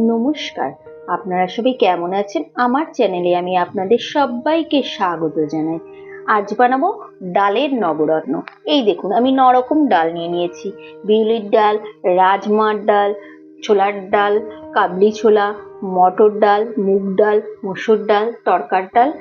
নমস্কার। আপনারা সবাই কেমন আছেন? আমার চ্যানেলে আমি আপনাদের সবাইকে স্বাগত জানাই। আজ বানাবো ডালের নবরত্ন। এই দেখুন, আমি ন রকম ডাল নিয়ে নিয়েছি। বিউলির ডাল, রাজমার ডাল, ছোলার ডাল, কাবলি ছোলা, মটর ডাল, মুগ ডাল, মসুর ডাল, তরকার ডাল,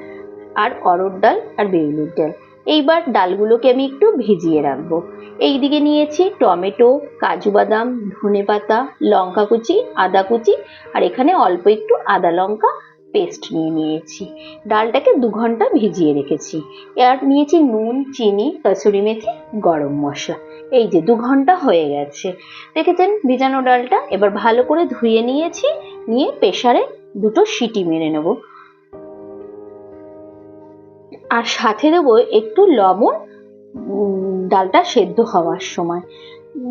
আর অরড় ডাল, আর বিউলির ডাল। এইবার ডালগুলোকে আমি একটু ভিজিয়ে রাখব। এইদিকে নিয়েছি টমেটো, কাজু বাদাম, ধনে পাতা, লঙ্কা কুচি, আদা কুচি, আর এখানে অল্প একটু আদা লঙ্কা পেস্ট নিয়ে নিয়েছি। ডালটাকে দু ঘণ্টা ভিজিয়ে রেখেছি। আর নিয়েছি নুন, চিনি, কসুরি মেথি, গরম মশলা। এই যে দু ঘণ্টা হয়ে গেছে। দেখেছেন ভিজানো ডালটা? এবার ভালো করে ধুয়ে নিয়েছি, নিয়ে প্রেসারে দুটো সিটি মেরে নেব। আর সাথে দেবো একটু লবণ ডালটা সেদ্ধ হওয়ার সময়।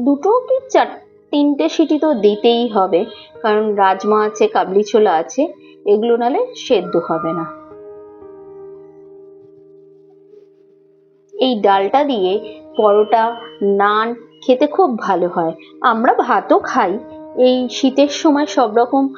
দুটো কি চার, তিনটে সিটি তো দিতেই হবে, কারণ রাজমা আছে, কাবলি ছোলা আছে, এগুলো নালে সেদ্ধ হবে না। এই ডালটা দিয়ে পরোটা, নান খেতে খুব ভালো হয়। আমরা ভাতও খাই। এই শীতের সময় সব রকম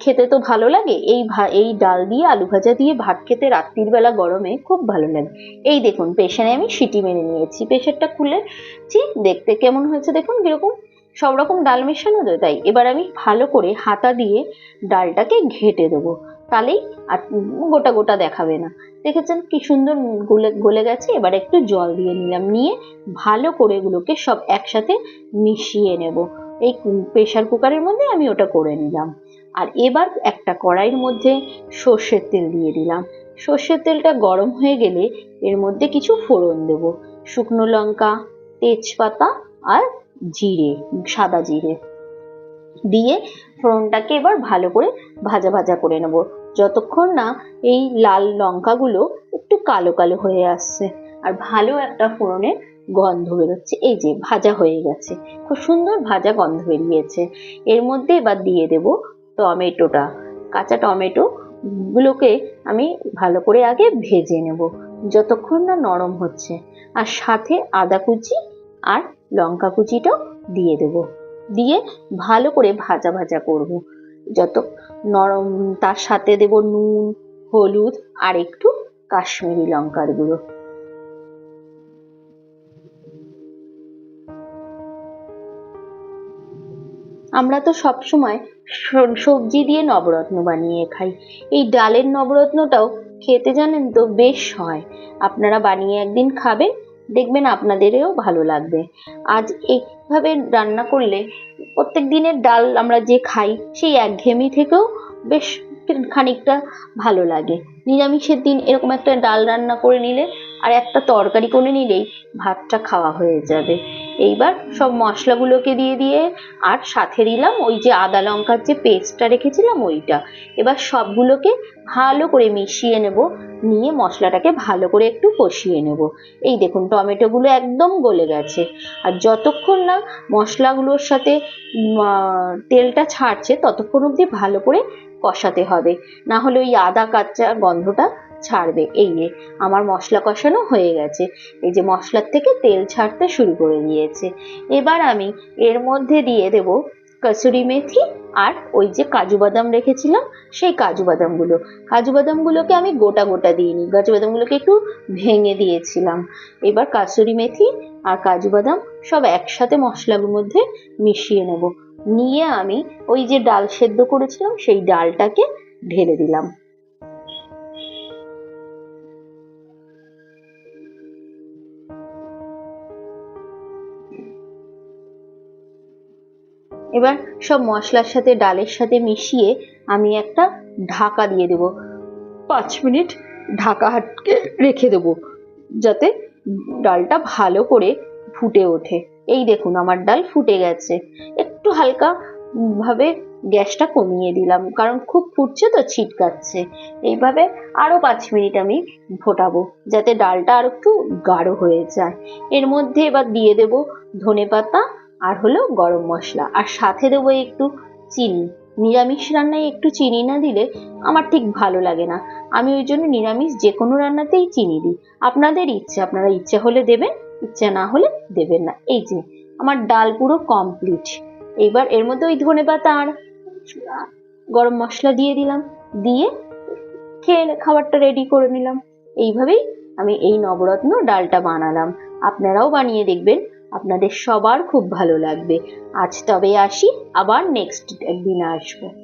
খেতে তো ভালো লাগে। এই এই ডাল দিয়ে আলু ভাজা দিয়ে ভাত খেতে রাত্রির গরমে খুব ভালো লাগে। এই দেখুন প্রেশারে আমি সিটি মেরে নিয়েছি। প্রেশারটা খুলেছি দেখতে কেমন হয়েছে দেখুন, কীরকম সব রকম ডাল মেশানো তো তাই। এবার আমি ভালো করে হাতা দিয়ে ডালটাকে ঘেটে দেবো। তাহলেই আর গোটা গোটা দেখাবে না। দেখেছেন কি সুন্দর গলে গলে গেছে? এবার একটু জল দিয়ে নিলাম। নিয়ে ভালো করে এগুলোকে সব একসাথে মিশিয়ে নেব। এই প্রেশার কুকারের মধ্যে আমি ওটা করে নিলাম। আর এবার একটা কড়াইয়ের মধ্যে সর্ষের তেল দিয়ে দিলাম। সর্ষের তেলটা গরম হয়ে গেলে এর মধ্যে কিছু ফোড়ন দেব। শুকনো লঙ্কা, তেজপাতা আর জিরে, সাদা জিরে। দিয়ে ফোড়নটাকে এবার ভালো করে ভাজা ভাজা করে নেব। যতক্ষণ না এই লাল লঙ্কাগুলো একটু কালো কালো হয়ে আসছে। আর ভালো একটা ফোড়নের গন্ধ বেরোচ্ছে। এই যে, ভাজা হয়ে গেছে। খুব সুন্দর ভাজা গন্ধ বেরিয়েছে। এর মধ্যে এবার দিয়ে দেব টমেটোটা। কাঁচা টমেটো, গুলোকে আমি ভালো করে আগে ভেজে নেব। যতক্ষণ না নরম হচ্ছে। আর সাথে আদা কুচি আর লঙ্কা কুচিটাও দিয়ে দেব। দিয়ে ভালো করে ভাজা ভাজা করব। যত নরম, তার সাথে দেব নুন, হলুদ আর একটু কাশ্মীরি লঙ্কার গুঁড়ো। আমরা তো সব সময় সবজি দিয়ে নবরত্ন বানিয়ে খাই। এই ডালের নবরত্নটাও খেতে জানেন তো বেশ হয়। আপনারা বানিয়ে একদিন খাবেন, দেখবেন আপনাদেরও ভালো লাগবে। আজ এইভাবে রান্না করলে প্রত্যেক দিনের ডাল আমরা যে খাই, সেই একঘেয়েমি থেকেও বেশ খানিকটা ভালো লাগে। নিরামিষের দিন এরকম একটা ডাল রান্না করে নিলে আর একটা তরকারি করে নিলেই ভাতটা খাওয়া হয়ে যাবে। এইবার সব মশলাগুলোকে দিয়ে দিয়ে আর সাথে দিলাম ওই যে আদা লঙ্কার যে পেস্টটা রেখেছিলাম ওইটা। এবার সবগুলোকে ভালো করে মিশিয়ে নেব, নিয়ে মশলাটাকে ভালো করে একটু কষিয়ে নেব। এই দেখুন টমেটোগুলো একদম গলে গেছে। আর যতক্ষণ না মশলাগুলোর সাথে তেলটা ছাড়ছে, ততক্ষণ অবধি ভালো করে কষাতে হবে। না হলে ওই আদা কাঁচা গন্ধটা ছাড়বে। এই যে আমার মশলা কষানো হয়ে গেছে। এই যে মশলার থেকে তেল ছাড়তে শুরু করে দিয়েছে। এবার আমি এর মধ্যে দিয়ে দেব কসুরি মেথি আর ওই যে কাজু বাদাম রেখেছিলাম, সেই কাজু বাদামগুলো। কাজু বাদামগুলোকে আমি গোটা গোটা দিইনি, কাজু বাদামগুলোকে একটু ভেঙে দিয়েছিলাম। এবার কাসুরি মেথি আর কাজু বাদাম সব একসাথে মশলার মধ্যে মিশিয়ে নেব। নিয়ে আমি ওই যে ডাল সেদ্ধ করেছিলাম, সেই ডালটাকে ঢেলে দিলাম। এবার সব মশলার সাথে, ডালের সাথে মিশিয়ে আমি একটা ঢাকা দিয়ে দেব। পাঁচ মিনিট ঢাকা হাটকে রেখে দেবো, যাতে ডালটা ভালো করে ফুটে ওঠে। এই দেখুন, আমার ডাল ফুটে গেছে। একটু হালকা ভাবে গ্যাসটা কমিয়ে দিলাম, কারণ খুব ফুটছে তো, ছিটকাচ্ছে। এইভাবে আরও পাঁচ মিনিট আমি ফোটাবো, যাতে ডালটা আর একটু গাঢ় হয়ে যায়। এর মধ্যে এবার দিয়ে দেব ধনে পাতা আর হলো গরম মশলা। আর সাথে দেবো একটু চিনি। নিরামিষ রান্নায় একটু চিনি না দিলে আমার ঠিক ভালো লাগে না। আমি ওই জন্য নিরামিষ যে কোনো রান্নাতেই চিনি দিই। আপনাদের ইচ্ছে, আপনারা ইচ্ছে হলে দেবেন, ইচ্ছে না হলে দেবেন না। এই যে, আমার ডাল পুরো কমপ্লিট এইবার এর মধ্যে ওই ধনে পাতা আর গরম মশলা দিয়ে দিলাম। দিয়ে খেয়ে খাবারটা রেডি করে নিলাম। এইভাবেই আমি এই নবরত্ন ডালটা বানালাম। আপনারাও বানিয়ে দেখবেন। আপনাদের সবার খুব ভালো লাগবে। আজ তবে আসি আবার নেক্সট একদিন আসব।